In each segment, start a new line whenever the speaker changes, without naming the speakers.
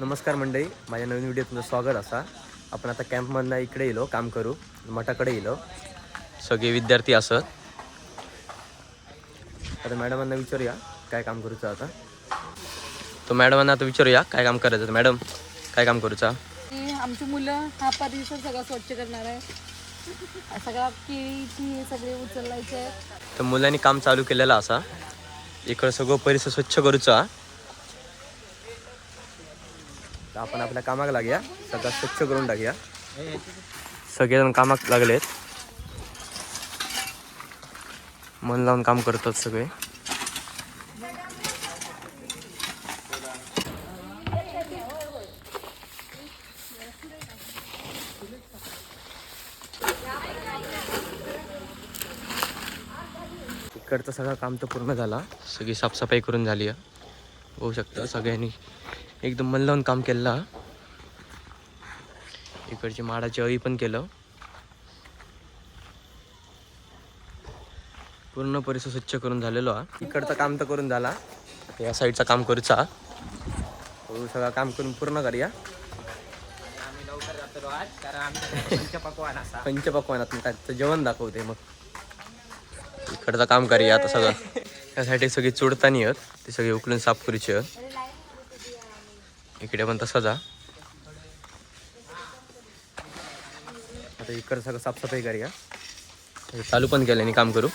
नमस्कार मंडळी माझ्या नवीन व्हिडिओत तुमचं स्वागत असा. आपण आता कॅम्पमधनं इकडे येलो काम करू. मठाकडे येलो. सगळे विद्यार्थी असत. आता मॅडमांना विचारूया काय काम करूचं आता? तो मॅडमांना आता विचारूया काय काम करायचं तर मॅडम काय काम करूचा?
आमची मुलं हा परिसर सगळा स्वच्छ करणार आहे. सगळा केळीची हे सगळे उचलायचे.
तर मुलांनी काम चालू केलेलं असा. इकडं सगळं परिसर स्वच्छ करूचा तर आपण आपल्या कामाक लागूया. सगळं स्वच्छ करून टाकूया. सगळेजण कामाक लागलेत. मन लावून काम करतात सगळे. इकडचं सगळं काम तर पूर्ण झाला. सगळी साफसफाई करून झाली आहे. होऊ शकतं सगळ्यांनी एकदम मन लावून काम केलं. इकडची माडाची अळी पण केलं. पूर्ण परिसर स्वच्छ करून झालेलो हा. इकडचं काम तर करून झाला. या साईडचं काम करूचा. सगळं काम करून पूर्ण करूया. पंचपक्वानात काय जेवण दाखवते मग. इकडचं काम करूया आता सगळं. त्यासाठी सगळी चुडतानी आहेत. ते सगळे उकलून साफ करूची आहेत. इकडे पण तसंच आता इकडं सगळं साफसफाई करूया. चालू पण केल्याने काम करू.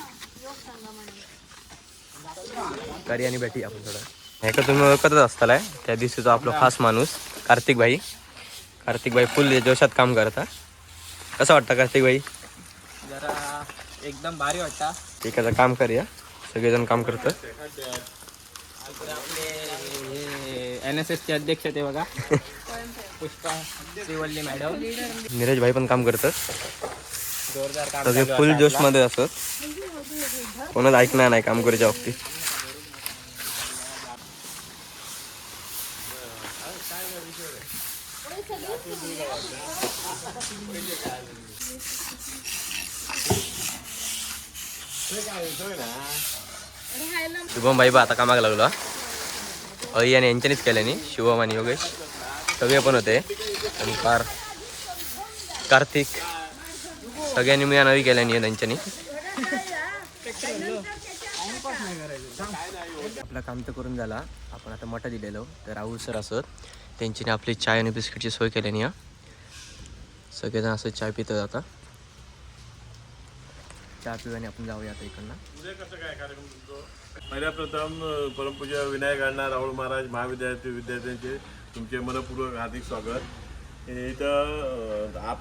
करी आणि भेटी आपण थोडं. हे का तुम्ही ओळखतच असतालाय त्या दिवशीचा आपला खास माणूस कार्तिक भाई कार्तिक भाई फुल जोशात काम करता. कसं वाटतं कार्तिक भाई
जरा एकदम भारी वाटता.
एखादं काम करूया. सगळेजण काम करतात.
आपले एन एस एसचे अध्यक्ष ते बघा. पुष्पा श्रीवल्ली मॅडम.
नीरज भाई पण काम करतात.
जोरदार काम
सगळे
चालू
फुल जोश
आपला.
मध्ये असत कोणाच ऐकणार नाही काम करायच्या बाबतीत. शुभम भाई बा आता कामाला लागलो हा. अई आणि यांच्यानीच केल्याने शिवम आणि योगेश. सगळे पण होते. आणि कार कार्तिक. सगळ्यांनी मी नवी केल्याने त्यांच्यानी. आपलं काम तर करून झाला. आपण आता मठा दिलेलो. तर राहुल सर असत. त्यांच्याने आपली चाय आणि बिस्किटची सोय केल्याने सगळेजण असं चाय पितात आता. चहा पिवाने आपण जाऊया आता इकडनं.
पहिल्या प्रथम अ, परमपूज्य विनायक अण्णा राहुल महाराज महाविद्यालय विद्यार्थ्यांचे तुमचे मनपूर्वक हार्दिक स्वागत. हे इथं आप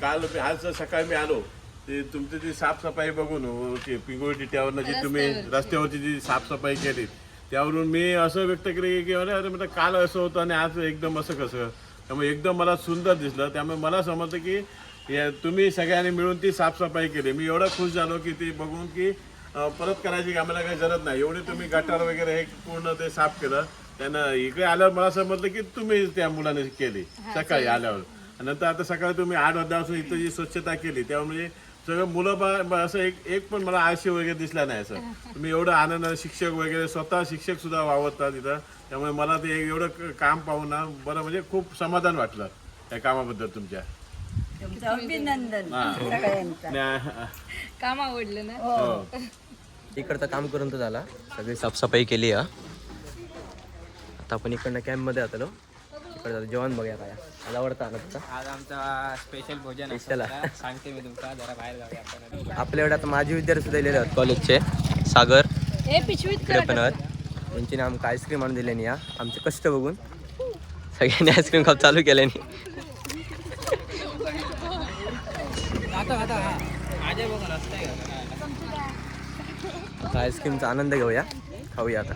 काल मी- आज सकाळी मी आलो ते तुमची जी साफसफाई बघून ते पिंगोळी टिट्यावरनं जी तुम्ही रस्त्यावरची. जी साफसफाई केली त्यावरून मी असं व्यक्त केलं की अरे अरे म्हटलं काल असं होतं आणि आज एकदम असं कसं. त्यामुळे एकदम मला सुंदर दिसलं. त्यामुळे मला समजतं की या तुम्ही सगळ्यांनी मिळून ती साफसफाई केली. मी एवढा खुश झालो की ती बघून की अं, परत करायची आम्हाला काही गरज नाही. एवढी तुम्ही गटार वगैरे हे पूर्ण ते साफ केलं. त्यांना इकडे आल्यावर मला समजलं की तुम्ही त्या मुलाने केली सकाळी आल्यावर. नंतर आता सकाळी तुम्ही आठ वाजल्यापासून इथं जी स्वच्छता केली तेव्हा म्हणजे सगळं मुलं बा- बा- असं एक एक पण मला आळशी वगैरे दिसला नाही असं. तुम्ही एवढं आनंद शिक्षक वगैरे स्वतः शिक्षक सुद्धा वावरतात इथं. त्यामुळे मला ते एवढं क- काम पाहून ना बरं म्हणजे खूप समाधान वाटलं त्या कामाबद्दल तुमच्या.
अभिनंदन
हा.
काम आवडलं ना?
हो.
इकडचं काम करून तर झाला. सगळी साफसफाई केली हा आता आपण इकडनं कॅम्पमध्ये आलो इकडे जातो जेवण बघूया काय. आज आवडतं ना तुझा
आज आमचा स्पेशल भोजन
Special
जरा. सांगते मी तुमका जरा बाहेर जाऊया आपण
आपल्याकडे आता माझे विद्यार्थी सुद्धा दिलेले आहेत. कॉलेजचे. सागर.
हे पिशवीत
इकडे पण आहेत. त्यांची आमका आईस्क्रीम आणून दिल्याने आमचे कष्ट बघून. सगळ्यांनी आईस्क्रीम खाऊ चालू केल्याने.
आता आता
आता आईस्क्रीमचा आनंद घेऊया. खाऊया आता.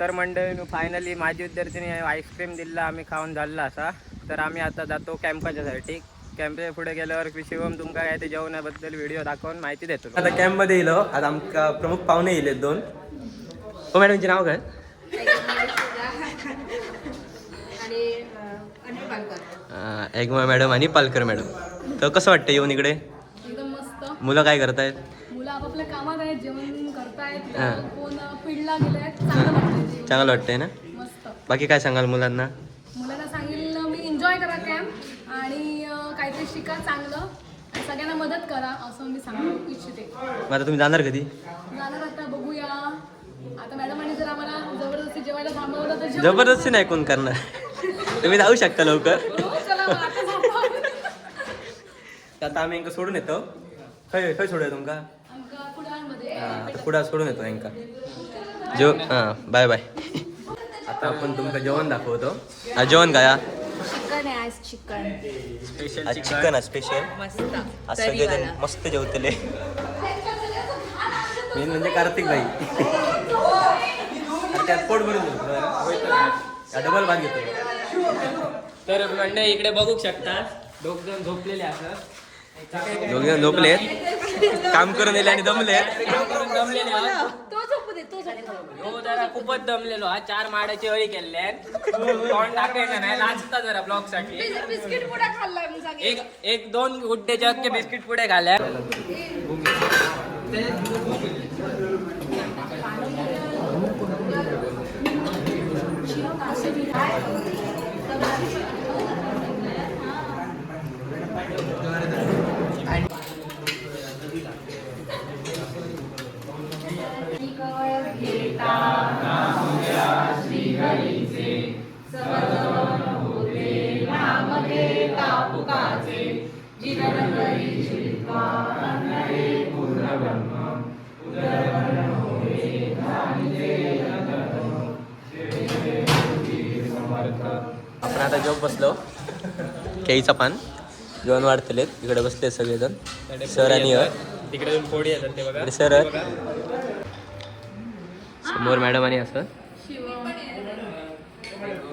तर मंडळी फायनली माझी विद्यार्थ्यांनी आईस्क्रीम दिला आम्ही खाऊन झाला असा. तर आम्ही आता जातो कॅम्पाच्यासाठी कॅम्पच्या पुढे गेल्यावर शिवम तुमका काय ते जेवणाबद्दल व्हिडिओ दाखवून माहिती देतो.
आता कॅम्पमध्ये येलो आज आमका प्रमुख पाहुणे येले दोन. हो मॅडमचे नाव काय? एगमा मॅडम आणि पालकर मॅडम तर कसं वाटतं येऊन इकडे? मुलं काय करतायत?
मुलं आपापल्या कामात आहेत जेवण करतायत
हा.
कोण फील्डला गेले आहेत चांगलं वाटतंय.
चांगलं वाटतंय ना?
मस्त.
बाकी काय सांगाल मुलांना?
मुलांना सांगितलं एन्जॉय करा कॅम्प आणि अं, काहीतरी शिका चांगलं. आणि सगळ्यांना मदत करा असं मी सांगू इच्छिते.
मग आता तुम्ही जाणार कधी?
जाणार आता बघूया. आता मॅडमांनी जर आम्हाला जबरदस्ती जेवायला थांबवलं तर जेवू.
जबरदस्ती नाही कोण करणार. तुम्ही जाऊ शकता लवकर.
हो, चला मग आता
आम्ही यांका सोडून येतो. खय खय सोडूया तुमका? हा, आता पुढे सोडून येतो यांका जेव हां बाय बाय. आता आपण तुमका जेवण दाखवतो. आज जेवण काय हा?
चिकन आहे आज चिकन.
स्पेशल
आज चिकन आहे स्पेशल
मस्त
आज सगळेजण मस्त जेवतले. मेन म्हणजे कार्तिक भाई. त्यात पोट भरून डबल भात घेतो.
तर म्हणजे इकडे बघू शकता. दोघ जण झोपलेले असं
दोघे झोपले काम करून दिले आणि दमले.
काम करून दमलेले आहोत.
तो झोपू दे तो झोपू
हो जरा खूपच दमलेलो हा. चार माड्याची अळी केले तोंड टाकायचं नाही नाचता जरा
ब्लॉगसाठी बिस्किट पुडा खाल्लाय मग सांगे
एक एक दोन गुड्डेच्या अख्खे बिस्किट पुढे घाल्या
आपण आता जेव बसलो. केळीचा पान. जेवण वाढतले इकडे बसले सगळेजण. सर आणि.
तिकडे दोन फोडी येतात ते बघा.
इकडे सर. समोर मॅडम आणि असं.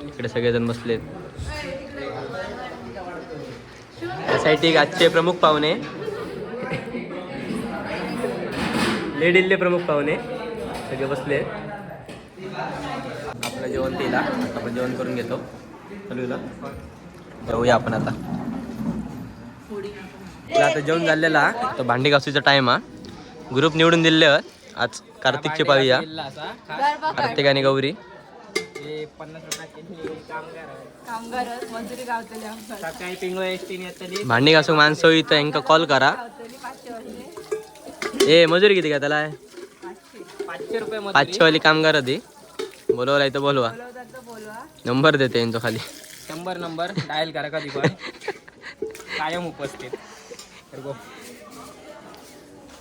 इकडे सगळेजण बसलेत. त्यासाठी आजचे प्रमुख पाहुणे. लेडीजले प्रमुख पाहुणे. सगळे बसले. आपलं जेवण दिला आता आपण जेवण करून घेतो. चालूला जाऊया आपण आता. आता जेवण झालेला तर भांडी घासूचा टाइम हा? ग्रुप निवडून दिले आज कार्तिकचे पाहूया कार्तिक आणि गौरी.
हे पन्नास रुपयाचे कामगार आहे.
कामगार मजुरी गावतली आमचं.
सकाळी पिंगो एस टीने येतली
भांडी घासूक माणसं इथं यांका कॉल करा.
गावतली पाचशे वाजले
ए मजुरी किती का त्याला
पाचशे रुपये मजुरी.
पाचशे वाली कामगार होती बोलवला इथं बोलवा.
बोलवतात तर बोलवा.
नंबर देते यांचा खाली.
शंभर नंबर डायल करा कधी पण. कायम उपस्थित. तर गो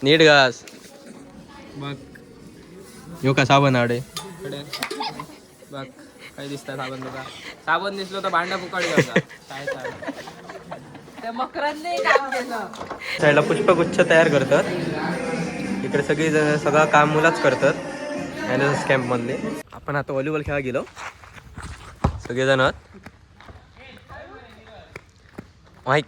नीट घास.
बघ.
यो का साबण आडे?
इकडे. बघ काय दिसतं साबण तुका साबण दिसलो तर भांडा फुकट घ्यायचा काय साबण?
त्या मकरांनी काम केलं
साईडला पुष्पगुच्छ तयार करतात. इकडे सगळी जण सगळं काम मुलाच करतात. एन एस एस कॅम्पमधले. आपण आता व्हॉलीबॉल खेळा गेलो. सगळेजण. माईक.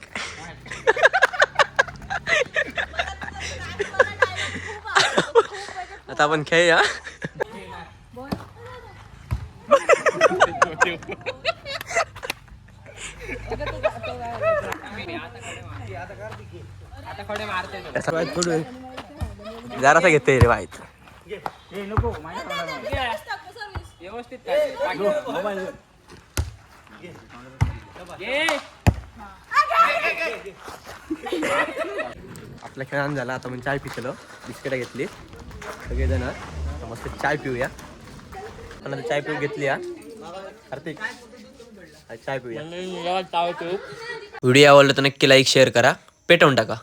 आता आपण खेळूया
आता खडे मारते तो.
त्याचा वाईट पडू जरासा घेते रे वाईट. आपला खेळान झाला आता आपण चाय पिकलो बिस्किटा घेतली. सगळेजण आता मस्त चाय पिऊया. आता चाय पिऊ घेतली हा. कार्तिक चाय पिऊया.
चाव
व्हिडिओ आवडला तर नक्की लाईक शेअर करा. पेटवून टाका.